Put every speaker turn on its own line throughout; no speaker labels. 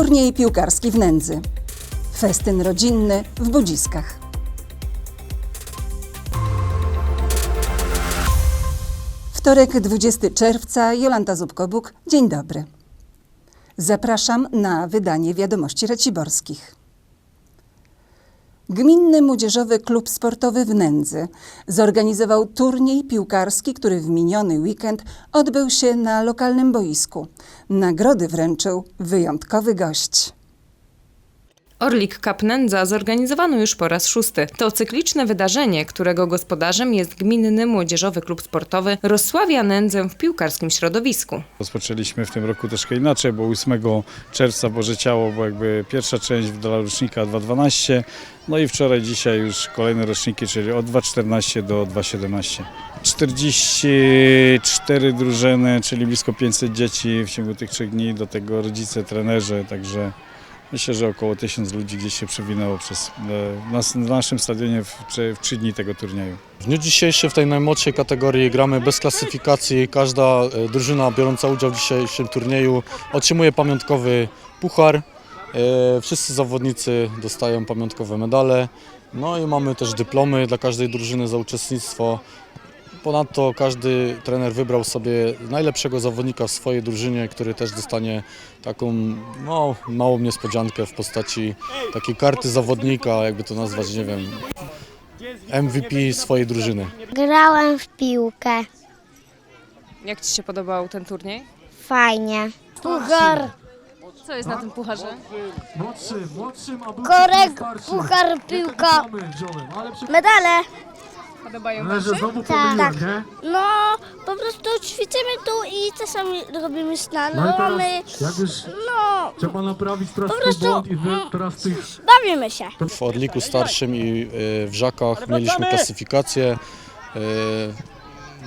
Turniej piłkarski w Nędzy. Festyn rodzinny w Budziskach. Wtorek 20 czerwca, Jolanta Zubkobuk. Dzień dobry. Zapraszam na wydanie Wiadomości Raciborskich. Gminny Młodzieżowy Klub Sportowy w Nędzy zorganizował turniej piłkarski, który w miniony weekend odbył się na lokalnym boisku. Nagrody wręczył wyjątkowy gość.
Orlik Cup Nędza zorganizowano już po raz szósty. To cykliczne wydarzenie, którego gospodarzem jest Gminny Młodzieżowy Klub Sportowy rozsławia nędzę w piłkarskim środowisku.
Rozpoczęliśmy w tym roku troszkę inaczej, bo 8 czerwca Boże Ciało, bo jakby pierwsza część dla rocznika 2.12, no i wczoraj, dzisiaj już kolejne roczniki, czyli od 2.14 do 2.17. 44 drużyny, czyli blisko 500 dzieci w ciągu tych trzech dni, do tego rodzice, trenerzy, także myślę, że około 1000 ludzi gdzieś się przewinęło przez, e, na naszym stadionie w, w 3 dni tego turnieju.
W dniu dzisiejszym w tej najmłodszej kategorii gramy bez klasyfikacji. Każda e, drużyna biorąca udział w dzisiejszym turnieju otrzymuje pamiątkowy puchar. E, Wszyscy zawodnicy dostają pamiątkowe medale. No i mamy też dyplomy dla każdej drużyny za uczestnictwo. Ponadto każdy trener wybrał sobie najlepszego zawodnika w swojej drużynie, który też dostanie taką no, małą niespodziankę w postaci takiej karty zawodnika, jakby to nazwać, nie wiem, MVP swojej drużyny.
Grałem w piłkę.
Jak Ci się podobał ten turniej?
Fajnie. Puchar,
Co jest na tym pucharze?
Korek, puchar, piłka,
Mamy wziąłem, ale.
Podobają
Leżę znowu
Tak.
nie?
No, po prostu ćwiczymy tu i czasami robimy sna.
No i
No,
teraz,
mamy,
jak już
no,
trzeba naprawić teraz
Po
ten
prostu-
błąd i wy teraz tych...
bawimy się.
W Orliku Starszym i y, w Żakach mieliśmy klasyfikację. y,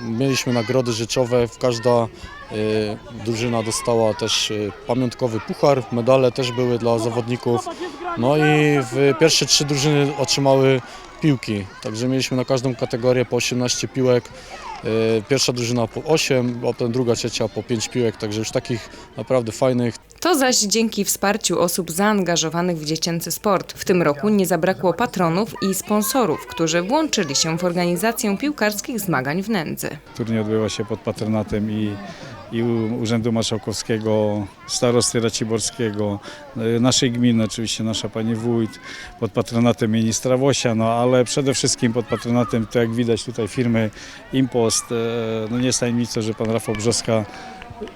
Mieliśmy nagrody rzeczowe. Każda y, drużyna dostała też pamiątkowy puchar. Medale też były dla zawodników. No i w pierwsze trzy drużyny otrzymały piłki. Także mieliśmy na każdą kategorię po 18 piłek. Y, Pierwsza drużyna po 8, potem druga, trzecia po 5 piłek. Także już takich naprawdę fajnych,
To zaś dzięki wsparciu osób zaangażowanych w dziecięcy sport. W tym roku nie zabrakło patronów i sponsorów, którzy włączyli się w organizację piłkarskich zmagań w nędzy.
Turniej odbywa się pod patronatem i, i Urzędu Marszałkowskiego, Starosty Raciborskiego, y, naszej gminy, oczywiście nasza pani wójt, pod patronatem ministra Wosia, no ale przede wszystkim pod patronatem, to jak widać tutaj firmy Impost, e, no nie jest tajemnicą, że pan Rafał Brzoska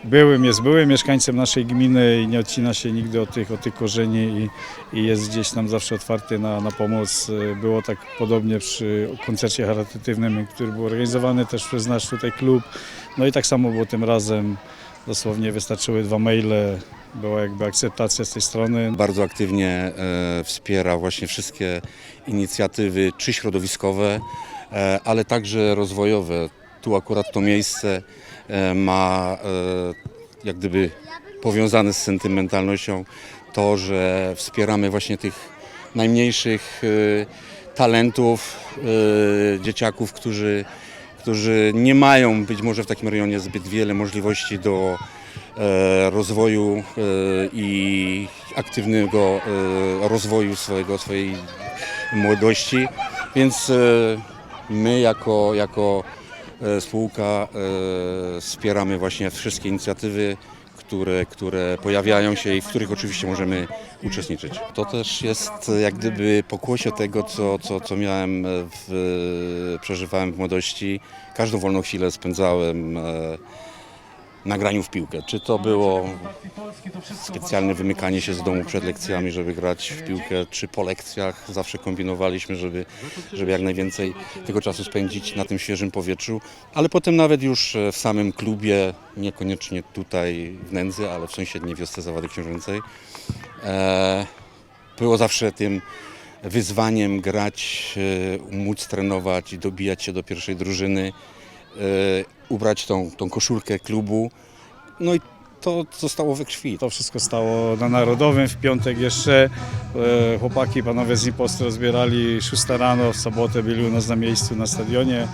byłym jest byłym mieszkańcem naszej gminy i nie odcina się nigdy od tych, od tych korzeni i, i jest gdzieś tam zawsze otwarty na, na pomoc. Było tak podobnie przy koncercie charytatywnym, który był organizowany też przez nasz tutaj klub. No i tak samo było tym razem. Dosłownie wystarczyły dwa maile, była jakby akceptacja z tej strony.
Bardzo aktywnie e, wspiera właśnie wszystkie inicjatywy, czy środowiskowe, e, ale także rozwojowe. Tu akurat to miejsce e, ma e, jak gdyby powiązane z sentymentalnością to, że wspieramy właśnie tych najmniejszych e, talentów, dzieciaków, którzy, którzy nie mają być może w takim rejonie zbyt wiele możliwości do rozwoju i aktywnego rozwoju swojego, swojej młodości. Więc my jako, jako spółka e, wspieramy właśnie wszystkie inicjatywy, które, które pojawiają się i w których oczywiście możemy uczestniczyć. To też jest e, jak gdyby pokłosie tego, co, co, co miałem, e, w, przeżywałem w młodości. Każdą wolną chwilę spędzałem e, na graniu w piłkę. Czy to było specjalne wymykanie się z domu przed lekcjami, żeby grać w piłkę, czy po lekcjach zawsze kombinowaliśmy, żeby, żeby jak najwięcej tego czasu spędzić na tym świeżym powietrzu, ale potem nawet już e, w samym klubie, niekoniecznie tutaj w Nędzy, ale w sąsiedniej wiosce Zawady Książęcej, e, było zawsze tym wyzwaniem grać, e, móc trenować i dobijać się do pierwszej drużyny, ubrać tą, tą koszulkę klubu. No i to zostało we krwi.
To wszystko stało na Narodowym w piątek jeszcze. E, Chłopaki, panowie z Impostu rozbierali 6 rano, w sobotę byli u nas na miejscu na stadionie.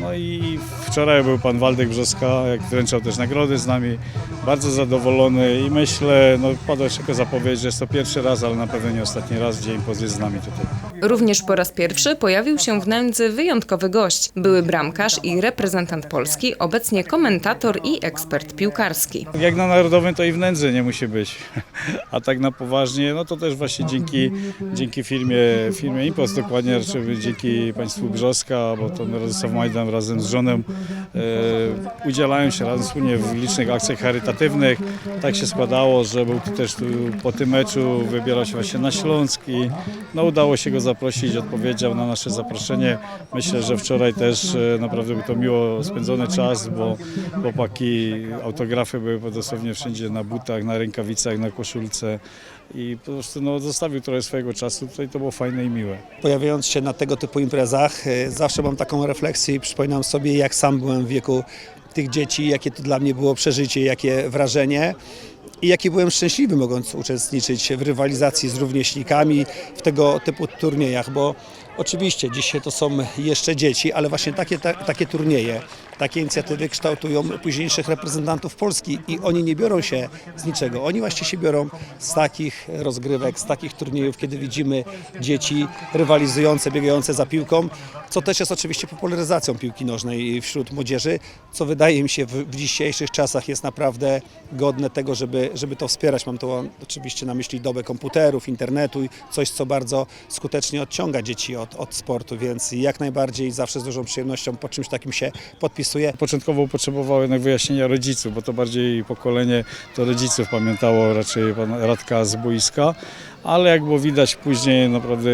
No i wczoraj był pan Waldek Brzoska, jak wręczał też nagrody z nami, bardzo zadowolony i myślę, no padła tylko zapowiedź, że jest to pierwszy raz, ale na pewno nie ostatni raz, gdzie impoz jest z nami tutaj.
Również po raz pierwszy pojawił się w nędzy wyjątkowy gość. Były bramkarz i reprezentant Polski, obecnie komentator i ekspert piłkarski.
Jak na narodowym to i w nędzy nie musi być, a tak na poważnie, no to też właśnie dzięki, dzięki firmie, firmie Impost, dokładnie raczej dzięki państwu Brzoska, bo to Radosław Majdan razem z żoną e, się razem wspólnie w licznych akcjach charytatywnych. Tak się składało, że był też tu, po tym meczu wybierał się właśnie na Śląsk i no, udało się go zaprosić, odpowiedział na nasze zaproszenie. Myślę, że wczoraj też e, naprawdę był to miło spędzony czas, bo chłopaki, autografy były dosłownie wszędzie na butach, na rękawicach, na koszulce i po prostu no, zostawił trochę swojego czasu. Tutaj to było fajne i miłe.
Pojawiając się na tego typu imprezach, e, zawsze mam taką refleksję i przypominam sobie, jak sam byłem w wieku tych dzieci, jakie to dla mnie było przeżycie, jakie wrażenie i jaki byłem szczęśliwy mogąc uczestniczyć w rywalizacji z rówieśnikami w tego typu turniejach, bo oczywiście dzisiaj to są jeszcze dzieci, ale właśnie takie, ta, takie turnieje, takie inicjatywy kształtują późniejszych reprezentantów Polski i oni nie biorą się z niczego. Oni właśnie się biorą z takich rozgrywek, z takich turniejów, kiedy widzimy dzieci rywalizujące, biegające za piłką, co też jest oczywiście popularyzacją piłki nożnej wśród młodzieży, co wydaje mi się w, w dzisiejszych czasach jest naprawdę godne tego, żeby, żeby to wspierać. Mam tu oczywiście na myśli dobę komputerów, internetu i coś, co bardzo skutecznie odciąga dzieci od, od sportu, więc jak najbardziej zawsze z dużą przyjemnością po czymś takim się podpisuję.
Początkowo potrzebowało jednak wyjaśnienia rodziców, bo to bardziej pokolenie to rodziców pamiętało raczej Radka z boiska, ale jak było widać później naprawdę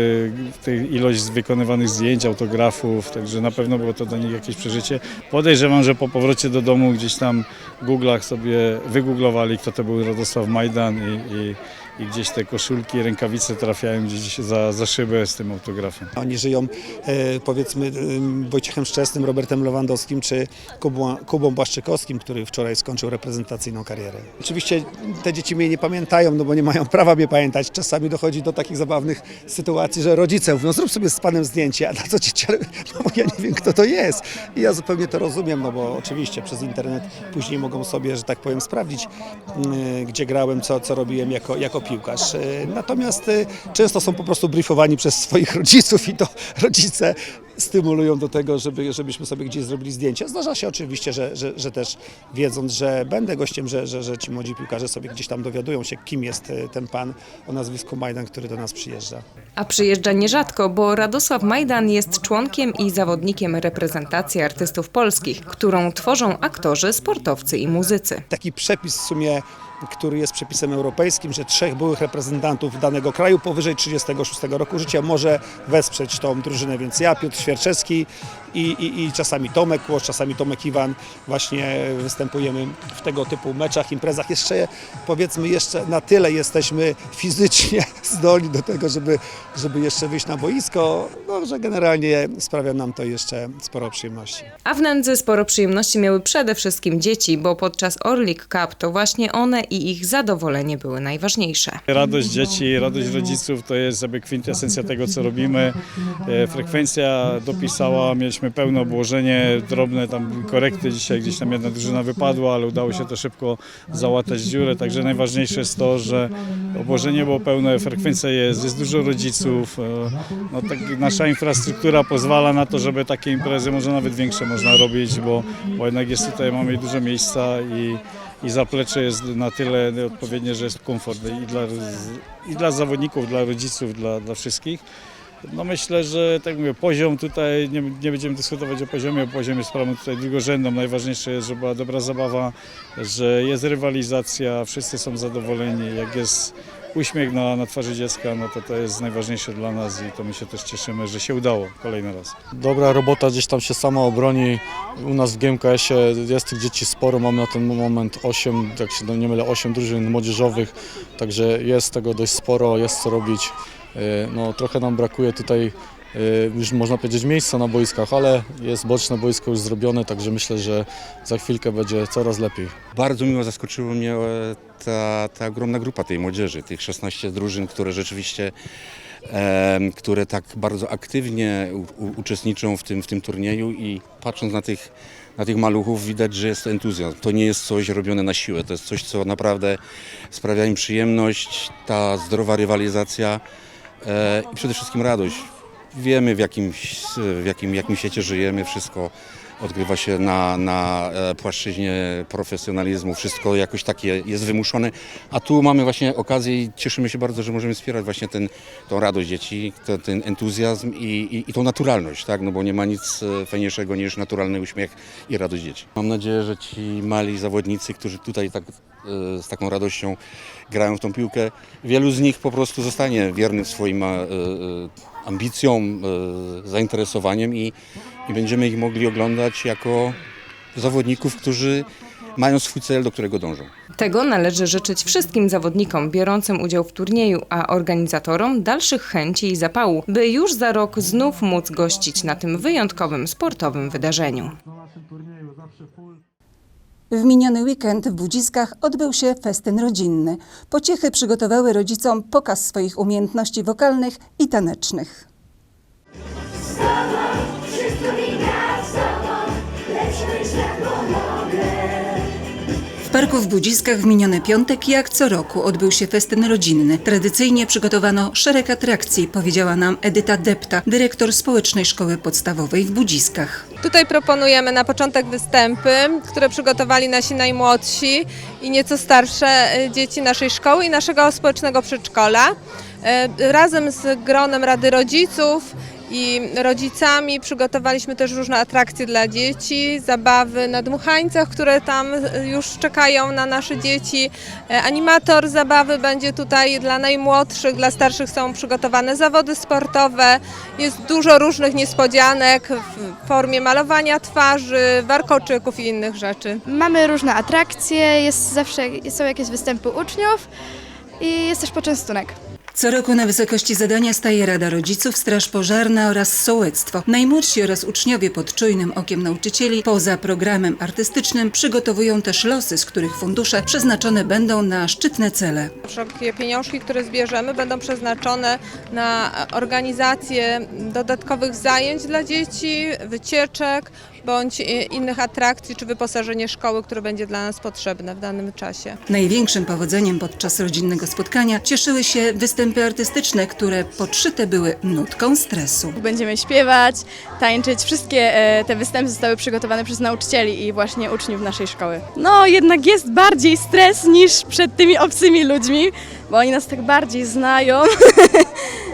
ilość wykonywanych zdjęć, autografów, także na pewno było to dla nich jakieś przeżycie. Podejrzewam, że po powrocie do domu gdzieś tam w Google'ach sobie wygooglowali, kto to był Radosław Majdan i, i, i gdzieś te koszulki, rękawice trafiają gdzieś za, za szybę z tym autografem.
Oni żyją e, powiedzmy e, Wojciechem Szczesnym, Robertem Lewandowskim czy Kubą, Kubą Błaszczykowskim, który wczoraj skończył reprezentacyjną karierę. Oczywiście te dzieci mnie nie pamiętają, no bo nie mają prawa mnie pamiętać. Czasami dochodzi do takich zabawnych sytuacji, że rodzice mówią, zrób sobie z panem zdjęcie, a na co dzieci, no bo ja nie wiem kto to jest. I ja zupełnie to rozumiem, no bo oczywiście przez internet później mogą sobie, że tak powiem, sprawdzić, y, gdzie grałem, co, co robiłem jako, jako piłkarz. Y, Natomiast y, często są po prostu briefowani przez swoich rodziców i to rodzice stymulują do tego, żeby, żebyśmy sobie gdzieś zrobili zdjęcie. Zdarza się oczywiście, że, że, że też wiedząc, że będę gościem, że, że, że ci młodzi piłkarze sobie gdzieś tam dowiadują się, kim jest y, ten pan o nazwisku Majdan, który do nas przyjeżdża.
A przyjeżdża nierzadko, bo Radosław Majdan jest członkiem i zawodnikiem reprezentacji artystów polskich, którą tworzą aktorzy, sportowcy i muzycy.
taki przepis w sumie, który jest przepisem europejskim, że trzech byłych reprezentantów danego kraju powyżej 36 roku życia może wesprzeć tą drużynę, więc ja, Piotr Świerczewski i, i, i czasami Tomek Kłosz, czasami Tomek Iwan właśnie występujemy w tego typu meczach, imprezach. Jeszcze powiedzmy, jeszcze na tyle jesteśmy fizycznie zdolni do tego, żeby, żeby jeszcze wyjść na boisko, no, że generalnie sprawia nam to jeszcze sporo przyjemności.
A w nędzy sporo przyjemności miały przede wszystkim dzieci, bo podczas Orlik Cup to właśnie one i ich zadowolenie były najważniejsze.
Radość dzieci, radość rodziców to jest jakby kwintesencja tego, co robimy. E, Frekwencja dopisała, mieliśmy pełne obłożenie, drobne tam korekty. Dzisiaj gdzieś tam jedna drużyna wypadła, ale udało się to szybko załatać dziurę. Także najważniejsze jest to, że obłożenie było pełne, frekwencja jest, jest dużo rodziców. E, No, tak, nasza infrastruktura pozwala na to, żeby takie imprezy, może nawet większe można robić, bo, bo jednak jest tutaj, mamy dużo miejsca i i zaplecze jest na tyle odpowiednie, że jest komfort i dla, i dla zawodników, dla rodziców, dla, dla wszystkich. No myślę, że tak mówię, poziom tutaj, nie, nie będziemy dyskutować o poziomie, poziom jest sprawą tutaj drugorzędną. Najważniejsze jest, żeby była dobra zabawa, że jest rywalizacja, wszyscy są zadowoleni. Jak jest uśmiech na, na twarzy dziecka, no to to jest najważniejsze dla nas i to my się też cieszymy, że się udało kolejny raz.
Dobra robota gdzieś tam się sama obroni. U nas w GMKS-ie jest tych dzieci sporo, mamy na ten moment 8, jak się nie mylę, 8 drużyn młodzieżowych, także jest tego dość sporo, jest co robić. Yy, No, trochę nam brakuje tutaj już można powiedzieć miejsca na boiskach, ale jest boczne boisko już zrobione, także myślę, że za chwilkę będzie coraz lepiej.
Bardzo miło zaskoczyło mnie e, ta, ta ogromna grupa tej młodzieży, tych 16 drużyn, które rzeczywiście które tak bardzo aktywnie uczestniczą w tym, w tym turnieju i patrząc na tych, na tych maluchów widać, że jest entuzjazm. To nie jest coś robione na siłę, to jest coś, co naprawdę sprawia im przyjemność, ta zdrowa rywalizacja e, i przede wszystkim radość. Wiemy w jakim, w jakim, jakim świecie żyjemy, wszystko odgrywa się na, na e, płaszczyźnie profesjonalizmu, wszystko jakoś takie jest wymuszone, a tu mamy właśnie okazję i cieszymy się bardzo, że możemy wspierać właśnie ten, tą radość dzieci, ten, ten entuzjazm i, i, i tą naturalność, tak? no bo nie ma nic e, fajniejszego niż naturalny uśmiech i radość dzieci. Mam nadzieję, że ci mali zawodnicy, którzy tutaj tak, e, z taką radością grają w tą piłkę, wielu z nich po prostu zostanie wiernych swoim ambicjom, e, zainteresowaniem i, i będziemy ich mogli oglądać jako zawodników, którzy mają swój cel, do którego dążą.
Tego należy życzyć wszystkim zawodnikom biorącym udział w turnieju, a organizatorom dalszych chęci i zapału, by już za rok znów móc gościć na tym wyjątkowym sportowym wydarzeniu.
Na naszym turnieju zawsze full.
W miniony weekend w Budziskach odbył się festyn rodzinny. Pociechy przygotowały rodzicom pokaz swoich umiejętności wokalnych i tanecznych. W parku w Budziskach w miniony piątek, jak co roku, odbył się festyn rodzinny. Tradycyjnie przygotowano szereg atrakcji, powiedziała nam Edyta Depta, dyrektor Społecznej Szkoły Podstawowej w Budziskach.
Tutaj proponujemy na początek występy, które przygotowali nasi najmłodsi i nieco starsze e, dzieci naszej szkoły i naszego społecznego przedszkola. E, Razem z gronem Rady Rodziców i rodzicami przygotowaliśmy też różne atrakcje dla dzieci, zabawy na dmuchańcach, które tam już czekają na nasze dzieci. E, Animator zabawy będzie tutaj dla najmłodszych, dla starszych są przygotowane zawody sportowe. Jest dużo różnych niespodzianek w formie malowania twarzy, warkoczyków i innych rzeczy.
Mamy różne atrakcje, jest zawsze są jakieś występy uczniów i jest też poczęstunek.
Co roku na wysokości zadania staje Rada Rodziców, Straż Pożarna oraz Sołectwo. Najmłodsi oraz uczniowie pod czujnym okiem nauczycieli poza programem artystycznym przygotowują też losy, z których fundusze przeznaczone będą na szczytne cele.
Wszelkie pieniążki, które zbierzemy, będą przeznaczone na organizację dodatkowych zajęć dla dzieci, wycieczek bądź innych atrakcji czy wyposażenie szkoły, które będzie dla nas potrzebne w danym czasie.
Największym powodzeniem podczas rodzinnego spotkania cieszyły się występy artystyczne, które podszyte były nutką stresu.
Będziemy śpiewać, tańczyć. Wszystkie e, te występy zostały przygotowane przez nauczycieli i właśnie uczniów naszej szkoły. No, jednak jest bardziej stres niż przed tymi obcymi ludźmi, bo oni nas tak bardziej znają.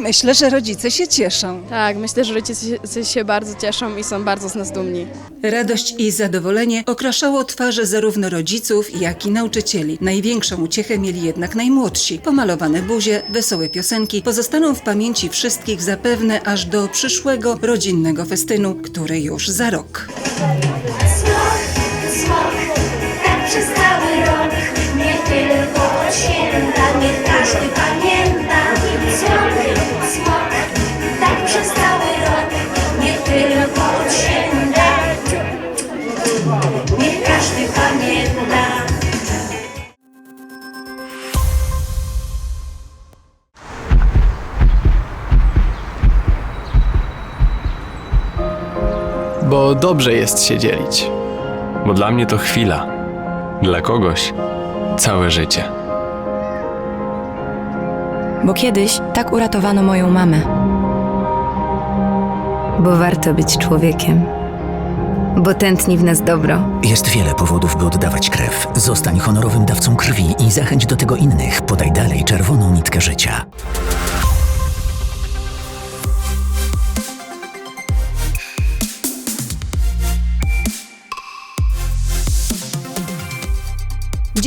Myślę, że rodzice się cieszą.
Tak, myślę, że rodzice się bardzo cieszą i są bardzo z nas dumni.
Radość i zadowolenie okraszało twarze zarówno rodziców, jak i nauczycieli. Największą uciechę mieli jednak najmłodsi. Pomalowane buzie, wesołe piosenki pozostaną w pamięci wszystkich zapewne aż do przyszłego rodzinnego festynu, który już za rok.
smok, tak przez cały rok, nie tylko od święta, niech każdy pamięta. Przez cały rok, nie tylko niech każdy pamięta.
Bo dobrze jest się dzielić.
Bo dla mnie to chwila, dla kogoś całe życie.
Bo kiedyś tak uratowano moją mamę. Bo warto być człowiekiem. Bo tętni w nas dobro.
Jest wiele powodów, by oddawać krew. Zostań honorowym dawcą krwi i zachęć do tego innych. Podaj dalej czerwoną nitkę życia.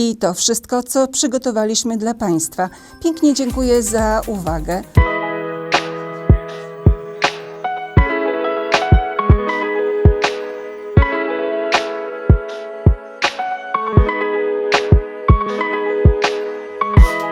I to wszystko, co przygotowaliśmy dla Państwa. Pięknie dziękuję za uwagę.